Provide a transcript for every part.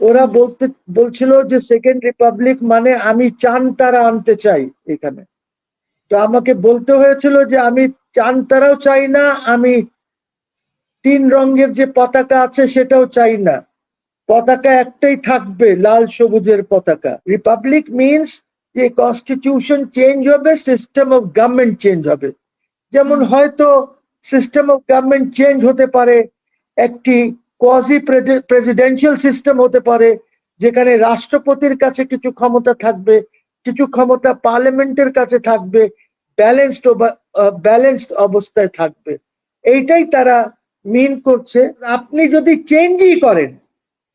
ওরা বলতে, বলছিল যে সেকেন্ড রিপাবলিক মানে আমি চান তারা আনতে চাই এখানে। তো আমাকে বলতে হয়েছিল যে আমি চান তারাও চাই না, আমি তিন রঙের যে পতাকা আছে সেটাও চাই না। পতাকা একটাই থাকবে, লাল সবুজের পতাকা। রিপাবলিক মিনস যে কনস্টিটিউশন চেঞ্জ হবে সিস্টেম অফ গভর্নমেন্ট চেঞ্জ হবে। যেমন হয়তো সিস্টেম অফ গভর্নমেন্ট চেঞ্জ হতে পারে, একটি কোয়াজি প্রেসিডেন্সিয়াল সিস্টেম হতে পারে, যেখানে রাষ্ট্রপতির কাছে কিছু ক্ষমতা থাকবে, কিছু ক্ষমতা পার্লামেন্টের কাছে থাকবে ব্যালেন্সড ব্যালেন্সড অবস্থায় থাকবে। এইটাই তারা মিন করছে। আপনি যদি চেঞ্জই করেন,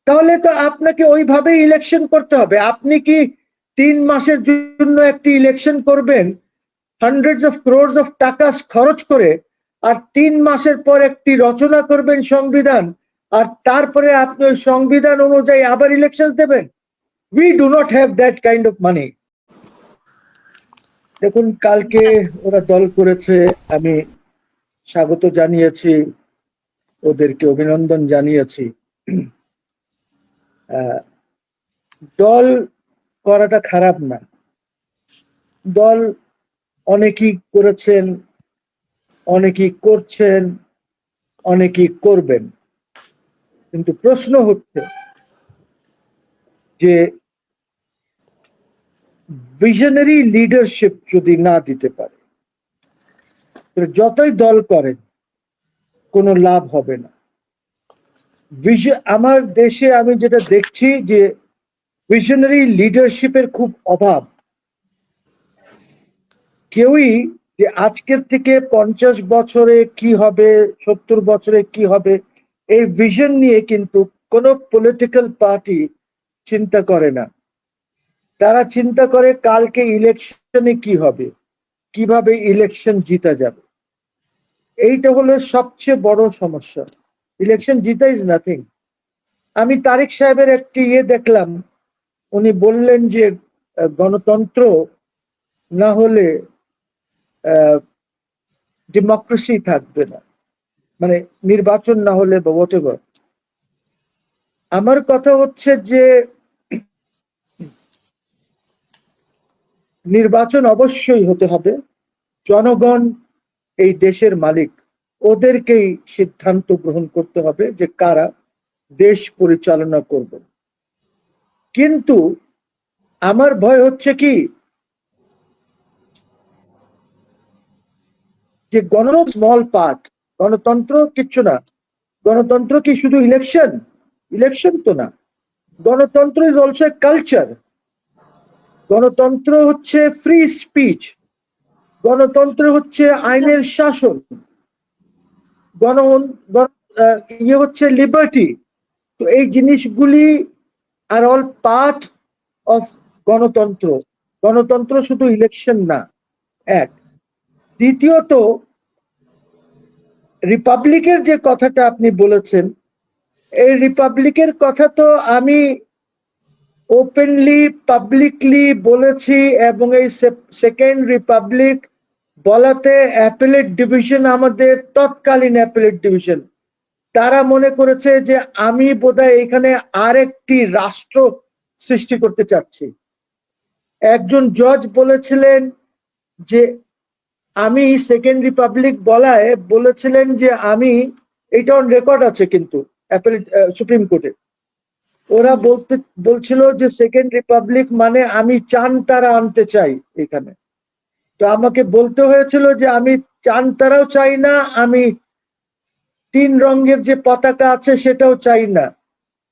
তাহলে তো আপনাকে ওইভাবে ইলেকশন করতে হবে। আপনি কি তিন মাসের জন্য একটি ইলেকশন করবেন? হান্ড্রেডস অফ ক্রোর্স অফ টাকা খরচ করে, আর তিন মাসের পর একটি রচনা করবেন সংবিধান আর তারপরে আপনি ওই সংবিধান অনুযায়ী আবার ইলেকশন দেবেন? We do not have that kind of money দেখুন, কালকে ওরা দল করেছে, আমি স্বাগত জানিয়েছি, ওদেরকে অভিনন্দন জানিয়েছি। দল করাটা খারাপ না। দল অনেকেই করেছেন, অনেকেই করছেন, অনেকেই করবেন। কিন্তু প্রশ্ন হচ্ছে যে ভিশনারি লিডারশিপ যদি না দিতে পারে যতই দল করেন, কোনো লাভ হবে না। আমার দেশে আমি যেটা দেখছি যে ভিশনারি লিডারশিপের খুব অভাব। কেউই যে আজকের থেকে পঞ্চাশ বছরে কি হবে, সত্তর বছরে কি হবে এই ভিশন নিয়ে কিন্তু কোনো পলিটিক্যাল পার্টি চিন্তা করে না। তারা চিন্তা করে কালকে ইলেকশনে কি হবে, কীভাবে ইলেকশন জিতা যাবে। এইটা হলো সবচেয়ে বড় সমস্যা। ইলেকশন জিতা ইজ নাথিং আমি তারেক সাহেবের একটি ইয়ে দেখলাম। উনি বললেন যে গণতন্ত্র না হলে ডেমোক্রেসি থাকবে না। মানে নির্বাচন না হলে বা whatever আমার কথা হচ্ছে যে, নির্বাচন অবশ্যই হতে হবে। জনগণ এই দেশের মালিক, ওদেরকেই সিদ্ধান্ত গ্রহণ করতে হবে যে কারা দেশ পরিচালনা করবে। কিন্তু আমার ভয় হচ্ছে কি, যে গণ স্মল পার্ট গণতন্ত্র কিচ্ছু না। গণতন্ত্র কি শুধু ইলেকশন ইলেকশন তো না। গণতন্ত্র ইজ অলসো কালচার গণতন্ত্র হচ্ছে ফ্রি স্পিচ গণতন্ত্র হচ্ছে আইনের শাসন। গণ ইয়ে হচ্ছে লিবার্টি তো এই জিনিসগুলি আর অল পার্ট অফ গণতন্ত্র। গণতন্ত্র শুধু ইলেকশন না, এক। দ্বিতীয়ত রিপাবলিকের যে কথাটা আপনি বলেছেন, এই রিপাবলিকের কথা তো আমি ওপেনলি পাবলিকলি বলেছি এবং এই সেকেন্ড রিপাবলিক বলাতে অ্যাপেলেট ডিভিশন আমাদের তৎকালীন অ্যাপেলেট ডিভিশন তারা মনে করেছে যে আমি বোধহয় এখানে আরেকটি রাষ্ট্র সৃষ্টি করতে চাচ্ছি। একজন জজ বলেছিলেন যে আমি সেকেন্ড রিপাবলিক বলায় বলেছিলেন যে আমি, এটা অন রেকর্ড আছে কিন্তু সুপ্রিম কোর্টে ওরা বলতে, বলছিল যে সেকেন্ড রিপাবলিক মানে আমি চান তারা আনতে চাই এখানে। তো আমাকে বলতে হয়েছিল যে আমি চান তারাও চাই না, আমি তিন রঙের যে পতাকা আছে সেটাও চাই না।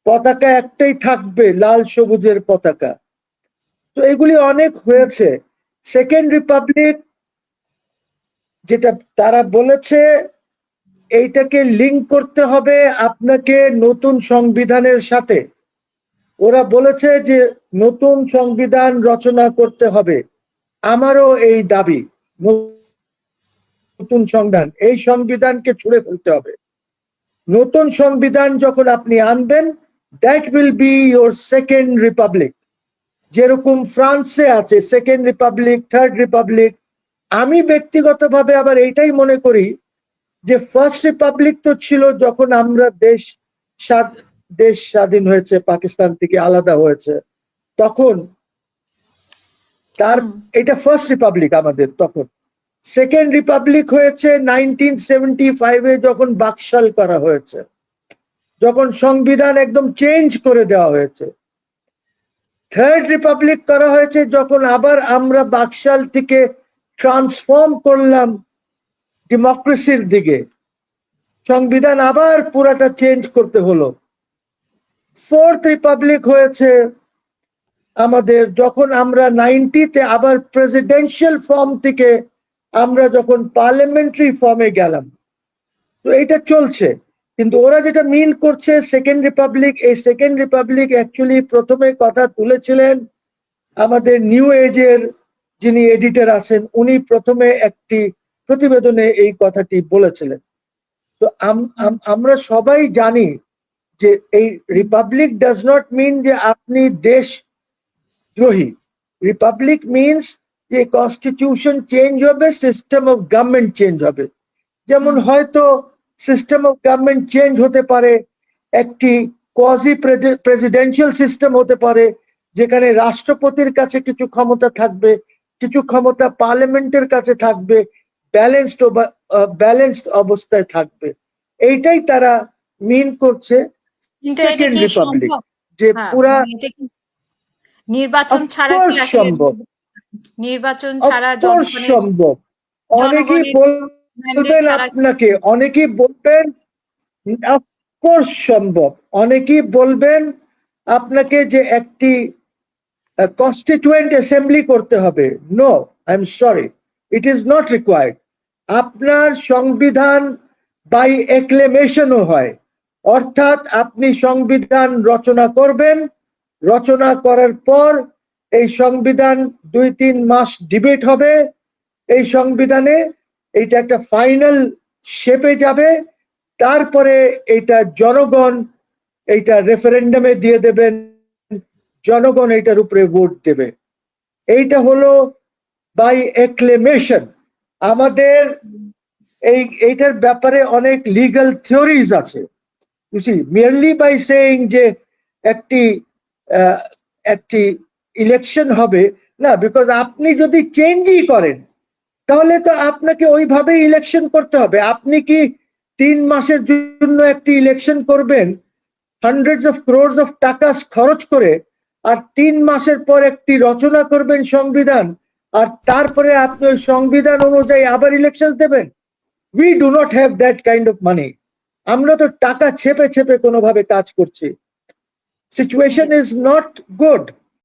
পতাকা একটাই থাকবে, লাল সবুজের পতাকা। তো এগুলি অনেক হয়েছে। সেকেন্ড রিপাবলিক যেটা তারা বলেছে, এইটাকে লিঙ্ক করতে হবে আপনাকে নতুন সংবিধানের সাথে। ওরা বলেছে যে নতুন সংবিধান রচনা করতে হবে। আমারও এই দাবি, নতুন সংবিধান, এই সংবিধানকে ছুড়ে ফেলতে হবে। নতুন সংবিধান যখন আপনি আনবেন that will be your second republic যেরকম ফ্রান্সে আছে সেকেন্ড রিপাবলিক থার্ড রিপাবলিক আমি ব্যক্তিগতভাবে আবার এইটাই মনে করি যে ফার্স্ট রিপাবলিক তো ছিল যখন আমরা দেশ দেশ স্বাধীন হয়েছে, পাকিস্তান থেকে আলাদা হয়েছে, তখন তার, এটা ফার্স্ট রিপাবলিক আমাদের তখন। সেকেন্ড রিপাবলিক হয়েছে নাইনটিন সেভেন্টি ফাইভে যখন বাকশাল করা হয়েছে, যখন সংবিধান একদম চেঞ্জ করে দেওয়া হয়েছে। থার্ড রিপাবলিক করা হয়েছে যখন আবার আমরা বাকশাল থেকে ট্রান্সফর্ম করলাম ডেমোক্রেসির দিকে। সংবিধান আবার পুরাটা চেঞ্জ করতে হলো। ফোর্থ রিপাবলিক হয়েছে। আমাদের যখন আমরা নাইনটিতে আবার প্রেসিডেন্সিয়াল ফর্ম থেকে আমরা যখন পার্লামেন্টারি ফর্মে গেলাম। তো এটা চলছে। কিন্তু ওরা যেটা মিন করছে সেকেন্ড রিপাবলিক এই সেকেন্ড রিপাবলিক অ্যাকচুয়ালি প্রথমে কথা তুলেছিলেন আমাদের নিউ এজের যিনি এডিটর আছেন, উনি প্রথমে একটি প্রতিবেদনে এই কথাটি বলেছিলেন। তো আম- আম- আমরা সবাই জানি যে এই রিপাবলিক ডাজ নট মিন যে আপনি দেশ দ্রোহী রিপাবলিক মিনস যে কনস্টিটিউশন চেঞ্জ হবে সিস্টেম অফ গভর্নমেন্ট চেঞ্জ হবে। যেমন হয়তো সিস্টেম অফ গভর্নমেন্ট চেঞ্জ হতে পারে, একটি কোয়াজি প্রেসিডেন্সিয়াল সিস্টেম হতে পারে, যেখানে রাষ্ট্রপতির কাছে কিছু ক্ষমতা থাকবে কিছু ক্ষমতা পার্লামেন্টের কাছে থাকবে ব্যালেন্সড ব্যালেন্সড অবস্থায় থাকবে। এইটাই তারা মিন করছে কিন্তু এটা Second কি Republic, সম্ভব? যে হ্যাঁ, পুরা মানে নির্বাচন ছাড়া কি সম্ভব। নির্বাচন ছাড়া সম্ভব। অনেকেই বলবেন আপনাকে অনেকেই বলবেন অফকোর্স সম্ভব। অনেকেই বলবেন আপনাকে যে একটি কনস্টিটুয়েন্ট অ্যাসেম্বলি করতে হবে। No I am sorry it is not required আপনার সংবিধান বাই এক্লেমেশনও হয়। অর্থাৎ আপনি সংবিধান রচনা করবেন। রচনা করার পর এই সংবিধান দুই তিন মাস ডিবেট হবে। এই সংবিধানে এইটা একটা ফাইনাল শেপে যাবে। তারপরে এটা জনগণ এইটা রেফারেন্ডামে দিয়ে দেবেন। জনগণ এইটার উপরে ভোট দেবে। এইটা হলো বাই এক্লেমেশন আমাদের এই, এইটার ব্যাপারে অনেক লিগ্যাল থিওরিজ আছে। মিয়ারলি বাই সেইং যে একটি একটি ইলেকশন হবে, না বিকজ আপনি যদি চেঞ্জই করেন, তাহলে তো আপনাকে ওইভাবে ইলেকশন করতে হবে। আপনি কি তিন মাসের জন্য একটি ইলেকশন করবেন? হান্ড্রেডস অফ ক্রোর্স অফ টাকা খরচ করে আর তিন মাসের পর একটি রচনা করবেন সংবিধান, আর তারপরে আপনি ওই সংবিধান অনুযায়ী আবার ইলেকশন দেবেন। We do not have that kind of money আমরা তো টাকা ছেপে ছেপে কোনোভাবে কাজ করছি। Situation is not good